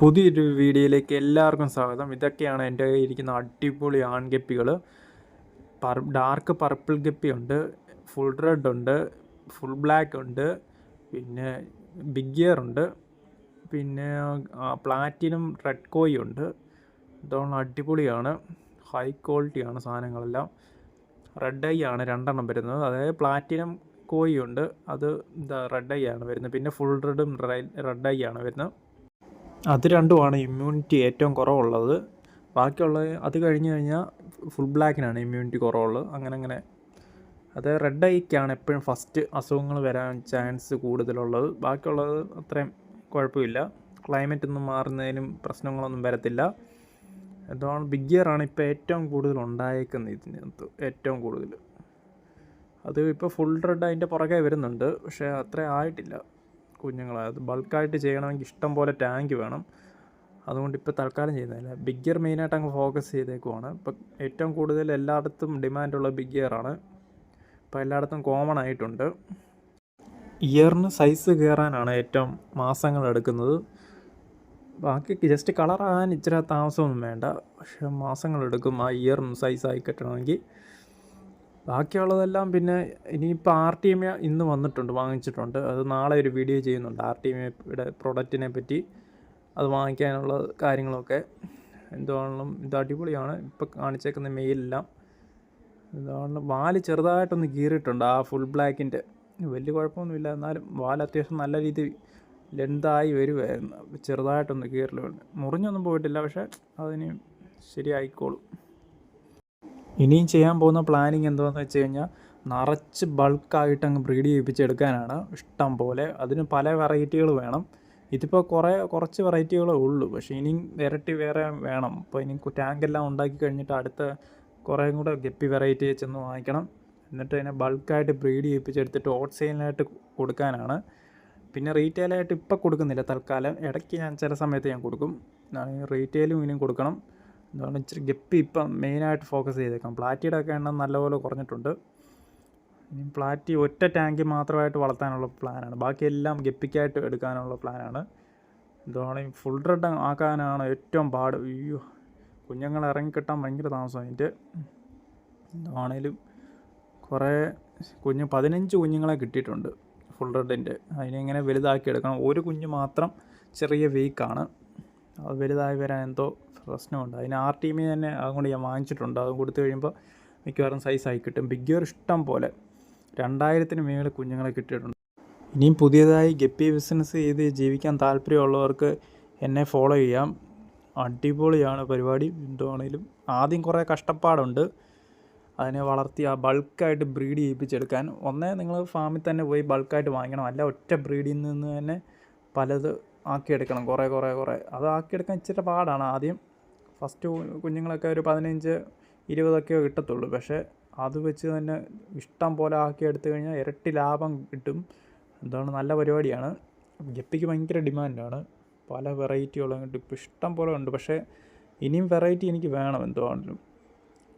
പുതിയൊരു വീഡിയോയിലേക്ക് എല്ലാവർക്കും സ്വാഗതം. ഇതൊക്കെയാണ് എന്റെ കയ്യിൽ ഇരിക്കുന്ന അടിപൊളി ആൺഗപ്പികൾ പർ ഡാർക്ക് പർപ്പിൾ ഗപ്പി ഉണ്ട് ഫുൾ റെഡ് ഉണ്ട് ഫുൾ ബ്ലാക്ക് ഉണ്ട് പിന്നെ ബിഗ് ഇയർ ഉണ്ട് പിന്നെ പ്ലാറ്റിനും റെഡ് കോയി ഉണ്ട്. ഇതാണ് അടിപൊളിയാണ് ഹൈ ക്വാളിറ്റിയാണ് സാധനങ്ങളെല്ലാം. റെഡ് ഐ ആണ് രണ്ടെണ്ണം വരുന്നത്. അതായത് പ്ലാറ്റിനം കോയി ഉണ്ട് അത് എന്താ റെഡ് ഐ ആണ് വരുന്നത്. പിന്നെ ഫുൾ റെഡും റെഡ് ഐ ആണ് വരുന്നത്. അത് രണ്ടുമാണ് ഇമ്മ്യൂണിറ്റി ഏറ്റവും കുറവുള്ളത്. ബാക്കിയുള്ള അത് കഴിഞ്ഞ് കഴിഞ്ഞാൽ ഫുൾ ബ്ലാക്കിനാണ് ഇമ്മ്യൂണിറ്റി കുറവുള്ളത്. അങ്ങനെ അങ്ങനെ. അത് റെഡ് ഐക്കാണ് എപ്പോഴും ഫസ്റ്റ് അസുഖങ്ങൾ വരാൻ ചാൻസ് കൂടുതലുള്ളത്. ബാക്കിയുള്ളത് അത്രയും കുഴപ്പമില്ല. ക്ലൈമറ്റ് ഒന്നും മാറുന്നതിനും പ്രശ്നങ്ങളൊന്നും വരത്തില്ല. എന്താണ് ബിഗ് ഇയർ ആണ് ഇപ്പോൾ ഏറ്റവും കൂടുതൽ ഉണ്ടായേക്കുന്നത് ഇതിനകത്ത്. ഏറ്റവും കൂടുതൽ. അത് ഇപ്പോൾ ഫുൾ റെഡ് അതിന്റെ പുറകെ വരുന്നുണ്ട്. പക്ഷേ അത്ര ആയിട്ടില്ല. കുഞ്ഞുങ്ങളെ. അത് ബൾക്കായിട്ട് ചെയ്യണമെങ്കിൽ ഇഷ്ടം പോലെ ടാങ്ക് വേണം. അതുകൊണ്ട് ഇപ്പോൾ തൽക്കാലം ചെയ്യുന്നില്ല ബിഗ് ഇയർ മെയിനായിട്ട് അങ്ങ് ഫോക്കസ് ചെയ്തേക്കുവാണ്. ഇപ്പം ഏറ്റവും കൂടുതൽ എല്ലായിടത്തും ഡിമാൻഡുള്ള ബിഗ് ഇയർ ആണ് ഇപ്പോൾ എല്ലായിടത്തും കോമൺ ആയിട്ടുണ്ട്. ഇയറിന് സൈസ് കയറാനാണ് ഏറ്റവും മാസങ്ങൾ എടുക്കുന്നത്. ബാക്കി ജസ്റ്റ് കളറാകാൻ ഇച്ചിരി താമസമൊന്നും വേണ്ട. പക്ഷേ മാസങ്ങളെടുക്കും ആ ഇയറിന് സൈസായി കിട്ടണമെങ്കിൽ ബാക്കിയുള്ളതെല്ലാം പിന്നെ ഇനിയിപ്പോൾ ആർ ടി എം ഇന്ന് വന്നിട്ടുണ്ട് വാങ്ങിച്ചിട്ടുണ്ട്. അത് നാളെ ഒരു വീഡിയോ ചെയ്യുന്നുണ്ട്. ആർ ടി എമ്മയുടെ പ്രൊഡക്റ്റിനെ പറ്റി അത് വാങ്ങിക്കാനുള്ള കാര്യങ്ങളൊക്കെ എന്തുവാണെങ്കിലും ഇത് അടിപൊളിയാണ്. ഇപ്പോൾ കാണിച്ചേക്കുന്ന മെയിലെല്ലാം ഇതാണ് വാൽ ചെറുതായിട്ടൊന്ന് കീറിയിട്ടുണ്ട്. ആ ഫുൾ ബ്ലാക്കിന്റെ വലിയ കുഴപ്പമൊന്നുമില്ല. എന്നാലും വാൽ അത്യാവശ്യം നല്ല രീതിയിൽ ലെന്തായി വരുവായിരുന്നു. ചെറുതായിട്ടൊന്ന് കീറലുണ്ട്. മുറിഞ്ഞൊന്നും പോയിട്ടില്ല പക്ഷേ അതിന് ശരിയായിക്കോളും. ഇനിയും ചെയ്യാൻ പോകുന്ന പ്ലാനിങ് എന്തോന്ന് വെച്ച് കഴിഞ്ഞാൽ നിറച്ച് ബൾക്കായിട്ട് അങ്ങ് ബ്രീഡ് ചെയ്യിപ്പിച്ചെടുക്കാനാണ് ഇഷ്ടം പോലെ. അതിന് പല വെറൈറ്റികൾ വേണം. ഇതിപ്പോൾ കുറേ കുറച്ച് വെറൈറ്റികളേ ഉള്ളൂ. പക്ഷേ ഇനിയും ഇരട്ടി വേറെ വേണം. അപ്പോൾ ഇനി ടാങ്കെല്ലാം ഉണ്ടാക്കി കഴിഞ്ഞിട്ട് അടുത്ത കുറേ കൂടെ ഗപ്പി വെറൈറ്റി ചെന്ന് വാങ്ങിക്കണം. എന്നിട്ട് അതിനെ ബൾക്കായിട്ട് ബ്രീഡ് ചെയ്യിപ്പിച്ചെടുത്തിട്ട് ഹോട്ട് സെയിലിനായിട്ട് കൊടുക്കാനാണ്. പിന്നെ റീറ്റെയിലായിട്ട് ഇപ്പോൾ കൊടുക്കുന്നില്ല തൽക്കാലം. ഇടയ്ക്ക് ഞാൻ ചില സമയത്ത് ഞാൻ കൊടുക്കും. റീറ്റെയിലും ഇനിയും കൊടുക്കണം. എന്താണ് ഇച്ചിരി ഗപ്പി ഇപ്പം മെയിനായിട്ട് ഫോക്കസ് ചെയ്തേക്കാം പ്ലാറ്റിയുടെ ഒക്കെ എണ്ണം നല്ലപോലെ കുറഞ്ഞിട്ടുണ്ട്. ഇനി പ്ലാറ്റി ഒറ്റ ടാങ്ക് മാത്രമായിട്ട് വളർത്താനുള്ള പ്ലാനാണ് ബാക്കിയെല്ലാം ഗപ്പിക്കായിട്ട് എടുക്കാനുള്ള പ്ലാനാണ് ഇതാണ് ഫുൾ റെഡ് ആക്കാനാണ് ഏറ്റവും പാട്. അയ്യോ കുഞ്ഞുങ്ങൾ ഇറങ്ങിക്കിട്ടാൻ ഭയങ്കര താമസം അതിന്റെ. ഇതാണേലും കുറേ കുഞ്ഞ് പതിനഞ്ച് കുഞ്ഞുങ്ങളെ കിട്ടിയിട്ടുണ്ട് ഫുൾ റെഡിന്റെ അതിനെങ്ങനെ വലുതാക്കി എടുക്കണം. ഒരു കുഞ്ഞ് മാത്രം ചെറിയ വീക്കാണ് അത് വലുതായി വരാൻ എന്തോ പ്രശ്നമുണ്ട്. അതിന് ആർ ടീമിൽ തന്നെ അതുകൊണ്ട് ഞാൻ വാങ്ങിച്ചിട്ടുണ്ട്. അതും കൊടുത്തു കഴിയുമ്പോൾ മിക്കവാറും സൈസായി കിട്ടും. ബിഗ് ഇയർ ഇഷ്ടം പോലെ. രണ്ടായിരത്തിന് മേളിൽ കുഞ്ഞുങ്ങളെ കിട്ടിയിട്ടുണ്ട്. ഇനിയും പുതിയതായി ഗപ്പി ബിസിനസ് ചെയ്ത് ജീവിക്കാൻ താല്പര്യമുള്ളവർക്ക് എന്നെ ഫോളോ ചെയ്യാം. അടിപൊളിയാണ് പരിപാടി. എന്താണേലും ആദ്യം കുറേ കഷ്ടപ്പാടുണ്ട്. അതിനെ വളർത്തി ആ ബൾക്കായിട്ട് ബ്രീഡ് ചെയ്യിപ്പിച്ചെടുക്കാൻ. ഒന്നേ നിങ്ങൾ ഫാമിൽ തന്നെ പോയി ബൾക്കായിട്ട് വാങ്ങിക്കണം. അല്ല ഒറ്റ ബ്രീഡിൽ നിന്ന് തന്നെ പലത് ആക്കിയെടുക്കണം. കുറേ കുറേ കുറേ. അത് ആക്കിയെടുക്കാൻ ഇച്ചിരി പാടാണ്. ആദ്യം ഫസ്റ്റ് കുഞ്ഞുങ്ങളൊക്കെ ഒരു പതിനഞ്ച് ഇരുപതൊക്കെ കിട്ടത്തുള്ളൂ. പക്ഷേ അത് വെച്ച് തന്നെ ഇഷ്ടം പോലെ ആക്കി എടുത്തു കഴിഞ്ഞാൽ ഇരട്ടി ലാഭം കിട്ടും. എന്താണ് നല്ല പരിപാടിയാണ്. ഗപ്പിക്ക് ഭയങ്കര ഡിമാൻഡാണ്. പല വെറൈറ്റികളും കിട്ടും ഇപ്പോൾ ഇഷ്ടം പോലെ ഉണ്ട്. പക്ഷേ ഇനിയും വെറൈറ്റി എനിക്ക് വേണം എന്തുവാണെങ്കിലും.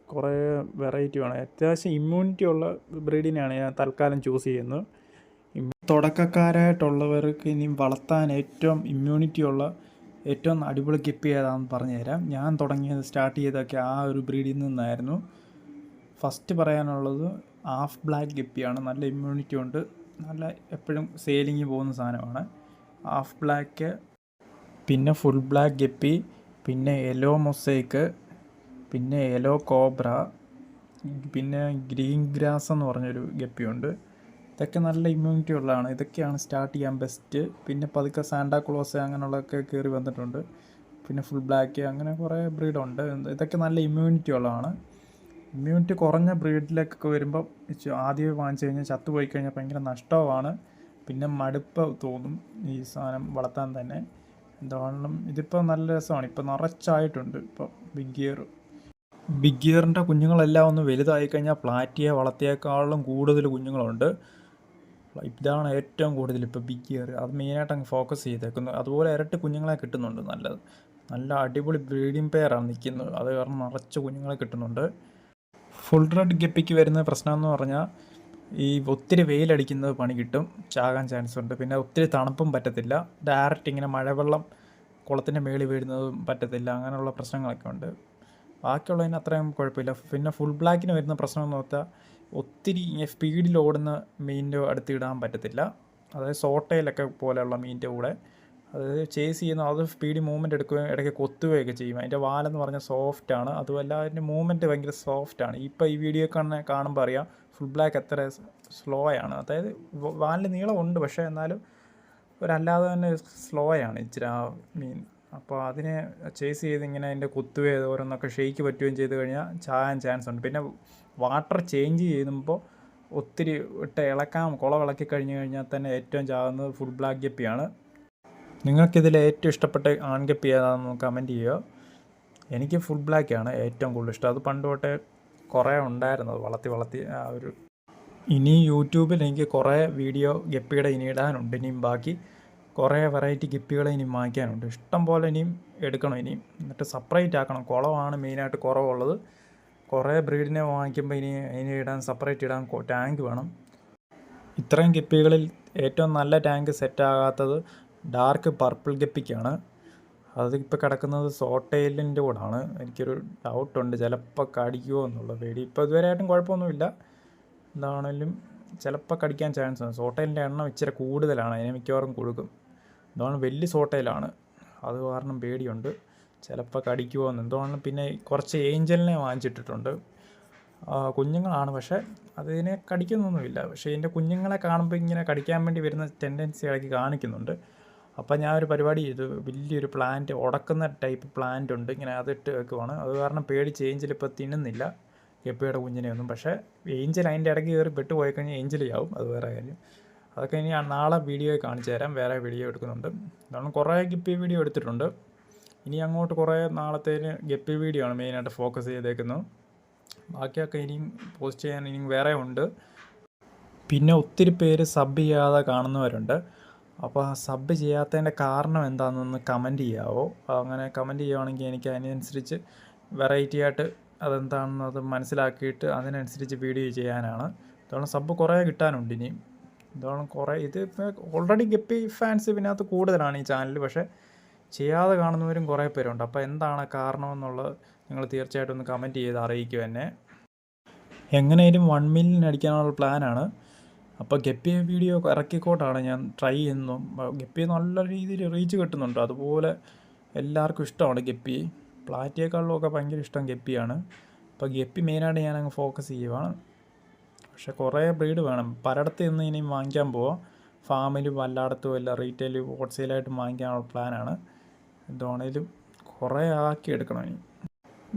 കുറേ വെറൈറ്റി വേണം. അത്യാവശ്യം ഇമ്മ്യൂണിറ്റി ഉള്ള ബ്രീഡിനെയാണ് ഞാൻ തൽക്കാലം ചൂസ് ചെയ്യുന്നത്. തുടക്കക്കാരായിട്ടുള്ളവർക്ക് ഇനിയും വളർത്താൻ ഏറ്റവും ഇമ്മ്യൂണിറ്റി ഉള്ള ഏറ്റവും അടിപൊളി കിപ്പ് ഏതാണെന്ന് പറഞ്ഞുതരാം. ഞാൻ തുടങ്ങിയത് സ്റ്റാർട്ട് ചെയ്തൊക്കെ ആ ഒരു ബ്രീഡിൽ നിന്നായിരുന്നു. ഫസ്റ്റ് പറയാനുള്ളത് ഹാഫ് ബ്ലാക്ക് ഗപ്പിയാണ് നല്ല ഇമ്മ്യൂണിറ്റി ഉണ്ട്. നല്ല എപ്പോഴും സെയിലിങ് പോകുന്ന സാധനമാണ്. ഹാഫ് ബ്ലാക്ക് പിന്നെ ഫുൾ ബ്ലാക്ക് ഗപ്പി പിന്നെ യെല്ലോ മൊസൈക്ക് പിന്നെ യെല്ലോ കോബ്ര പിന്നെ ഗ്രീൻ ഗ്രാസ് എന്ന് പറഞ്ഞൊരു ഗപ്പിയുണ്ട് ഇതൊക്കെ നല്ല ഇമ്മ്യൂണിറ്റി ഉള്ളതാണ്. ഇതൊക്കെയാണ് സ്റ്റാർട്ട് ചെയ്യാൻ ബെസ്റ്റ് പിന്നെ പതുക്കെ സാന്റാക്ലോസ് അങ്ങനെയുള്ളതൊക്കെ കയറി വന്നിട്ടുണ്ട്. പിന്നെ ഫുൾ ബ്ലാക്ക് അങ്ങനെ കുറേ ബ്രീഡുണ്ട് ഇതൊക്കെ നല്ല ഇമ്മ്യൂണിറ്റി ഉള്ളതാണ്. ഇമ്മ്യൂണിറ്റി കുറഞ്ഞ ബ്രീഡിലേക്കൊക്കെ വരുമ്പോൾ ആദ്യമേ വാങ്ങിച്ചു കഴിഞ്ഞാൽ ചത്തു പോയി കഴിഞ്ഞാൽ ഭയങ്കര നഷ്ടമാണ് പിന്നെ മടുപ്പ് തോന്നും ഈ സാധനം വളർത്താൻ തന്നെ. എന്താണെങ്കിലും ഇതിപ്പോൾ നല്ല രസമാണ്. ഇപ്പോൾ നിറച്ചായിട്ടുണ്ട് ഇപ്പോൾ ബിഗ് ഗിയർ ബിഗ് ഗിയറിന്റെ കുഞ്ഞുങ്ങളെല്ലാം ഒന്ന് വലുതായി കഴിഞ്ഞാൽ പ്ലാറ്റിയെ വളർത്തിയേക്കാളും കൂടുതൽ കുഞ്ഞുങ്ങളുണ്ട്. ഇതാണ് ഏറ്റവും കൂടുതൽ ഇപ്പോൾ ബിഗ് ഗിയർ അത് മെയിനായിട്ട് അങ്ങ് ഫോക്കസ് ചെയ്തേക്കുന്നു. അതുപോലെ ഇരട്ട് കുഞ്ഞുങ്ങളെ കിട്ടുന്നുണ്ട് നല്ലത്. നല്ല അടിപൊളി ബ്രീഡിംഗ് പെയറാണ് നിൽക്കുന്നത് അത് കാരണം നിറച്ച് കുഞ്ഞുങ്ങളെ കിട്ടുന്നുണ്ട്. ഫുൾ റെഡ് ഗപ്പിക്ക് വരുന്ന പ്രശ്നം എന്ന് പറഞ്ഞാൽ ഈ ഒത്തിരി വെയിലടിക്കുന്നത് പണി കിട്ടും. ചാകാൻ ചാൻസ് ഉണ്ട്. പിന്നെ ഒത്തിരി തണുപ്പും പറ്റത്തില്ല. ഡയറക്റ്റ് ഇങ്ങനെ മഴവെള്ളം കുളത്തിന്റെ മേളിൽ വീഴുന്നതും പറ്റത്തില്ല. അങ്ങനെയുള്ള പ്രശ്നങ്ങളൊക്കെ ഉണ്ട്. ബാക്കിയുള്ളതിന് അത്രയും കുഴപ്പമില്ല. പിന്നെ ഫുൾ ബ്ലാക്കിന് വരുന്ന പ്രശ്നം എന്ന് വെച്ചാൽ ഒത്തിരി സ്പീഡിൽ ഓടുന്ന മീനിന്റെ അടുത്ത് ഇടാൻ പറ്റത്തില്ല. അതായത് സോട്ടയിലൊക്കെ പോലെയുള്ള മീനിന്റെ കൂടെ. അതായത് ചേസ് ചെയ്യുന്ന അത് സ്പീഡ് മൂവ്മെന്റ് എടുക്കുകയും ഇടയ്ക്ക് കൊത്തുകയൊക്കെ ചെയ്യും. അതിന്റെ വാലെന്ന് പറഞ്ഞാൽ സോഫ്റ്റ് ആണ്. അതുമല്ല അതിന്റെ മൂവ്മെന്റ് ഭയങ്കര സോഫ്റ്റ് ആണ്. ഇപ്പോൾ ഈ വീഡിയോ കാണുന്ന കാണുമ്പോൾ അറിയാം ഫുൾ ബ്ലാക്ക് എത്ര സ്ലോ ആണ്. അതായത് വാലിന്റെ നീളമുണ്ട് പക്ഷേ എന്നാലും ഒരല്ലാതെ തന്നെ സ്ലോ ആണ് ഇച്ചിരി ആ മീൻ അപ്പോൾ അതിനെ ചേസ് ചെയ്ത് ഇങ്ങനെ അതിന്റെ കുത്തുകയോ ഓരോന്നൊക്കെ ഷെയ്ക്ക് പറ്റുകയും ചെയ്ത് കഴിഞ്ഞാൽ ചാകാൻ ചാൻസ് ഉണ്ട്. പിന്നെ വാട്ടർ ചേഞ്ച് ചെയ്യുമ്പോൾ ഒത്തിരി ഇട്ട് ഇളക്കാം കുളം ഇളക്കി കഴിഞ്ഞ് കഴിഞ്ഞാൽ തന്നെ ഏറ്റവും ചാകുന്നത് ഫുൾ ബ്ലാക്ക് ഗപ്പിയാണ്. നിങ്ങൾക്കിതിൽ ഏറ്റവും ഇഷ്ടപ്പെട്ട ആൺഗപ്പി ഏതാണെന്ന് കമന്റ് ചെയ്യുക. എനിക്ക് ഫുൾ ബ്ലാക്കാണ് ഏറ്റവും കൂടുതൽ ഇഷ്ടം. അത് പണ്ട് തൊട്ടേ കുറേ ഉണ്ടായിരുന്നു. അത് വളർത്തി വളർത്തി ആ ഒരു ഇനി യൂട്യൂബിൽ എനിക്ക് കുറേ വീഡിയോ ഗപ്പിയുടെ ഇനി ഇടാനുണ്ട്. ഇനിയും ബാക്കി. കുറേ വെറൈറ്റി ഗപ്പികളെ ഇനി വാങ്ങിക്കാനുണ്ട്. ഇഷ്ടം പോലെ ഇനിയും എടുക്കണം ഇനിയും. എന്നിട്ട് സെപ്പറേറ്റ് ആക്കണം. കുളമാണ് മെയിനായിട്ട് കുറവുള്ളത്. കുറേ ബ്രീഡിനെ വാങ്ങിക്കുമ്പോൾ ഇനി ഇനി ഇടാൻ സെപ്പറേറ്റ് ഇടാൻ ടാങ്ക് വേണം. ഇത്രയും ഗിപ്പികളിൽ ഏറ്റവും നല്ല ടാങ്ക് സെറ്റ് ആകാത്തത് ഡാർക്ക് പർപ്പിൾ ഗപ്പിക്കാണ്. അത് ഇപ്പോൾ കിടക്കുന്നത് സോട്ടയിലിന്റെ കൂടാണ്. എനിക്കൊരു ഡൗട്ടുണ്ട് ചിലപ്പോൾ കടിക്കുമോ എന്നുള്ള പേടി. ഇപ്പോൾ ഇതുവരെയായിട്ടും കുഴപ്പമൊന്നുമില്ല. എന്താണെങ്കിലും ചിലപ്പോൾ കടിക്കാൻ ചാൻസ് ഉണ്ട്. സോട്ടയിലിന്റെ എണ്ണം ഇച്ചിരി കൂടുതലാണ്. അതിനെ മിക്കവാറും കൊടുക്കും. എന്താണ് വലിയ സോട്ടയിലാണ്. അത് കാരണം പേടിയുണ്ട്. ചിലപ്പോൾ കടിക്കുമോ എന്ന് എന്തുകൊണ്ടും പിന്നെ കുറച്ച് ഏഞ്ചലിനെ വാങ്ങിച്ചിട്ടിട്ടുണ്ട്. കുഞ്ഞുങ്ങളാണ്. പക്ഷേ അതിനെ കടിക്കുന്നൊന്നുമില്ല. പക്ഷേ ഇതിന്റെ കുഞ്ഞുങ്ങളെ കാണുമ്പോൾ ഇങ്ങനെ കടിക്കാൻ വേണ്ടി വരുന്ന ടെൻഡൻസി ഇടയ്ക്ക് കാണിക്കുന്നുണ്ട്. അപ്പോൾ ഞാൻ ഒരു പരിപാടി ചെയ്തു. വലിയൊരു പ്ലാന്റ് ഉടക്കുന്ന ടൈപ്പ് പ്ലാന്റ് ഉണ്ട്. ഇങ്ങനെ അതിട്ട് വെക്കുവാണ്. അത് കാരണം പേടി ഏഞ്ചൽ ഇപ്പോൾ തിന്നുന്നില്ല. കുഞ്ഞിനെ ഒന്നും പക്ഷേ ഏഞ്ചൽ അതിന്റെ ഇടയ്ക്ക് കയറി പെട്ടുപോയി കഴിഞ്ഞാൽ ഏഞ്ചൽ ആവും അത് വേറെ കാര്യം. അതൊക്കെ ഇനി നാളെ വീഡിയോ കാണിച്ചു തരാം. വേറെ വീഡിയോ എടുക്കുന്നുണ്ട്. കാരണം കുറേ ഗിപ്പി വീഡിയോ എടുത്തിട്ടുണ്ട്. ഇനി അങ്ങോട്ട് കുറേ നാളത്തേന് ഗപ്പി വീഡിയോ ആണ് മെയിനായിട്ട് ഫോക്കസ് ചെയ്തേക്കുന്നത്. ബാക്കിയൊക്കെ ഇനിയും പോസ്റ്റ് ചെയ്യാൻ ഇനിയും വേറെ ഉണ്ട്. പിന്നെ ഒത്തിരി പേര് സബ് ചെയ്യാതെ കാണുന്നവരുണ്ട്. അപ്പോൾ ആ സബ് ചെയ്യാത്തതിന്റെ കാരണം എന്താണെന്നൊന്ന് കമന്റ് ചെയ്യാവോ? അങ്ങനെ കമന്റ് ചെയ്യുവാണെങ്കിൽ എനിക്ക് അതിനനുസരിച്ച് വെറൈറ്റി ആയിട്ട് അതെന്താണെന്നത് മനസ്സിലാക്കിയിട്ട് അതിനനുസരിച്ച് വീഡിയോ ചെയ്യാനാണ്. അതുകൊണ്ട് സബ് കുറേ കിട്ടാനുണ്ട് ഇനിയും ഇതാണ് കുറേ. ഇത് ഓൾറെഡി ഗപ്പി ഫാൻസ് ഇതിനകത്ത് കൂടുതലാണ് ഈ ചാനൽ പക്ഷേ ചെയ്യാതെ കാണുന്നവരും കുറേ പേരുണ്ട്. അപ്പോൾ എന്താണ് കാരണമെന്നുള്ളത് നിങ്ങൾ തീർച്ചയായിട്ടും ഒന്ന് കമന്റ് ചെയ്ത് അറിയിക്കുക എന്നെ. എങ്ങനെയും വൺ മില്യൻ അടിക്കാനുള്ള പ്ലാനാണ് അപ്പോൾ ഗപ്പി വീഡിയോ ഇറക്കിക്കോട്ടാണ് ഞാൻ ട്രൈ ചെയ്യുന്നു. ഗപ്പി നല്ല രീതിയിൽ റീച്ച് കിട്ടുന്നുണ്ട്. അതുപോലെ എല്ലാവർക്കും ഇഷ്ടമാണ് ഗപ്പി. പ്ലാറ്റിയേക്കാളിലൊക്കെ ഭയങ്കര ഇഷ്ടം ഗപ്പിയാണ്. അപ്പോൾ ഗപ്പി മെയിനായിട്ട് ഞാൻ അങ്ങ് ഫോക്കസ് ചെയ്യുവാണ്. പക്ഷെ കുറേ ബ്രീഡ് വേണം. പലയിടത്ത് നിന്ന് ഇനി വാങ്ങിക്കാൻ പോവാം. ഫാമിലും എല്ലായിടത്തും എല്ലാം റീറ്റെയിൽ ഹോൾസെയിലായിട്ട് വാങ്ങിക്കാനുള്ള പ്ലാനാണ് ഇതാണേലും കുറേ ആക്കി എടുക്കണം ഇനി.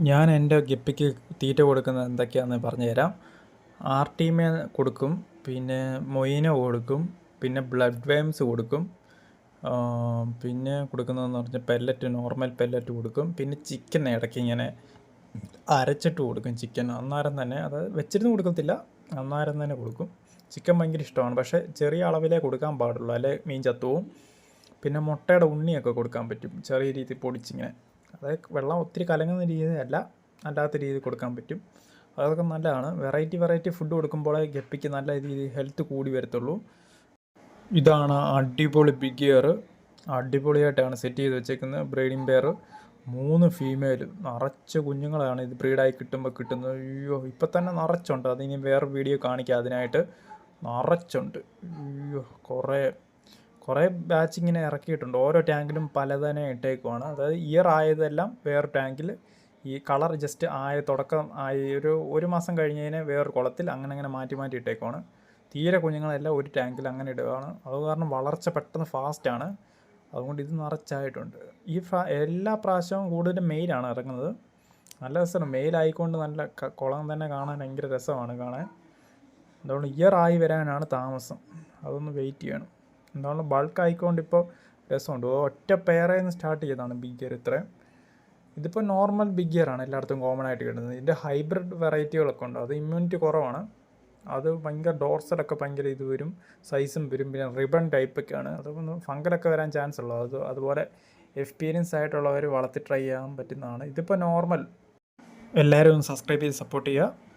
ഞാൻ എന്റെ ഗപ്പിക്ക് തീറ്റ കൊടുക്കുന്നത് എന്തൊക്കെയാണെന്ന് പറഞ്ഞു തരാം ആർ ടീമേ കൊടുക്കും പിന്നെ മൊയിനോ കൊടുക്കും പിന്നെ ബ്ലഡ് വേംസ് കൊടുക്കും. പിന്നെ കൊടുക്കുന്നതെന്ന് പറഞ്ഞാൽ പെല്ലറ്റ് നോർമൽ പെല്ലറ്റ് കൊടുക്കും. പിന്നെ ചിക്കൻ ഇടയ്ക്ക് ഇങ്ങനെ അരച്ചിട്ട് കൊടുക്കും ചിക്കൻ അന്നേരം തന്നെ അത് വെച്ചിരുന്ന് കൊടുക്കത്തില്ല. അന്നേരം തന്നെ കൊടുക്കും. ചിക്കൻ ഭയങ്കര ഇഷ്ടമാണ്. പക്ഷേ ചെറിയ അളവിലേ കൊടുക്കാൻ പാടുള്ളൂ. അല്ലെ മീൻ ചത്തുവും പിന്നെ മുട്ടയുടെ ഉണ്ണിയൊക്കെ കൊടുക്കാൻ പറ്റും. ചെറിയ രീതിയിൽ പൊടിച്ചിങ്ങനെ. അതായത് വെള്ളം ഒത്തിരി കലങ്ങുന്ന രീതിയല്ല അല്ലാത്ത രീതിയിൽ കൊടുക്കാൻ പറ്റും. അതൊക്കെ നല്ലതാണ്. വെറൈറ്റി വെറൈറ്റി ഫുഡ് കൊടുക്കുമ്പോഴേ ഗപ്പിക്ക് നല്ല രീതിയിൽ ഹെൽത്ത് കൂടി വരത്തുള്ളൂ. ഇതാണ് അടിപൊളി ബിഗ് ഇയർ അടിപൊളിയായിട്ടാണ് സെറ്റ് ചെയ്ത് വെച്ചേക്കുന്നത് ബ്രീഡിംഗ് പെയർ മൂന്ന് ഫീമെയിൽ നിറച്ച് കുഞ്ഞുങ്ങളാണ് ഇത് ബ്രീഡായി കിട്ടുമ്പോൾ കിട്ടുന്നത്. അയ്യോ ഇപ്പം തന്നെ നിറച്ചുണ്ട്. അതിനി വേറെ വീഡിയോ കാണിക്കുക അതിനായിട്ട് നിറച്ചുണ്ട്. അയ്യോ കുറേ കുറേ ബാച്ച് ഇങ്ങനെ ഇറക്കിയിട്ടുണ്ട്. ഓരോ ടാങ്കിലും പലതന്നെ ഇട്ടേക്കുവാണ്. അതായത് ഇയർ ആയതെല്ലാം വേറെ ടാങ്കിൽ ഈ കളർ ജസ്റ്റ് ആയ തുടക്കം ആയി ഒരു ഒരു മാസം കഴിഞ്ഞതിന് വേറൊരു കുളത്തിൽ അങ്ങനെ അങ്ങനെ മാറ്റി മാറ്റി ഇട്ടേക്കുവാണ്. തീരെ കുഞ്ഞുങ്ങളെല്ലാം ഒരു ടാങ്കിൽ അങ്ങനെ ഇടുകയാണ് അത് കാരണം വളർച്ച പെട്ടെന്ന് ഫാസ്റ്റാണ് അതുകൊണ്ട് ഇത് നിറച്ചായിട്ടുണ്ട്. ഈ പ്രാ എല്ലാ പ്രാവശ്യവും കൂടുതലും മെയിലാണ് ഇറങ്ങുന്നത്. നല്ല രസമാണ്. മെയിലായിക്കൊണ്ട് നല്ല കുളം തന്നെ കാണാൻ ഭയങ്കര രസമാണ് കാണാൻ. അതുകൊണ്ട് ഇയർ ആയി വരാനാണ് താമസം. അതൊന്ന് വെയിറ്റ് ചെയ്യണം. എന്താണ് ബൾക്ക് ആയിക്കൊണ്ട് ഇപ്പോൾ രസമുണ്ട്. ഒറ്റ പെയറിൽ നിന്ന് സ്റ്റാർട്ട് ചെയ്തതാണ് ബിഗ് ഇയർ ഇത്രയും ഇതിപ്പോൾ നോർമൽ ബിഗ് ഇയർ ആണ് എല്ലായിടത്തും കോമൺ ആയിട്ട് കിട്ടുന്നത്. ഇതിന്റെ ഹൈബ്രിഡ് വെറൈറ്റികളൊക്കെ ഉണ്ട്. അത് ഇമ്മ്യൂണിറ്റി കുറവാണ്. അത് ഭയങ്കര ഡോർസലൊക്കെ ഭയങ്കര ഇത് വരും സൈസും വരും. പിന്നെ റിബൺ ടൈപ്പൊക്കെയാണ് അതൊന്ന് ഫംഗലൊക്കെ വരാൻ ചാൻസ് ഉള്ളൂ. അത് അതുപോലെ എക്സ്പീരിയൻസ് ആയിട്ടുള്ളവർ വളർത്തി ട്രൈ ചെയ്യാൻ പറ്റുന്നതാണ്. ഇതിപ്പോൾ നോർമൽ എല്ലാവരും സബ്സ്ക്രൈബ് ചെയ്ത് സപ്പോർട്ട് ചെയ്യുക.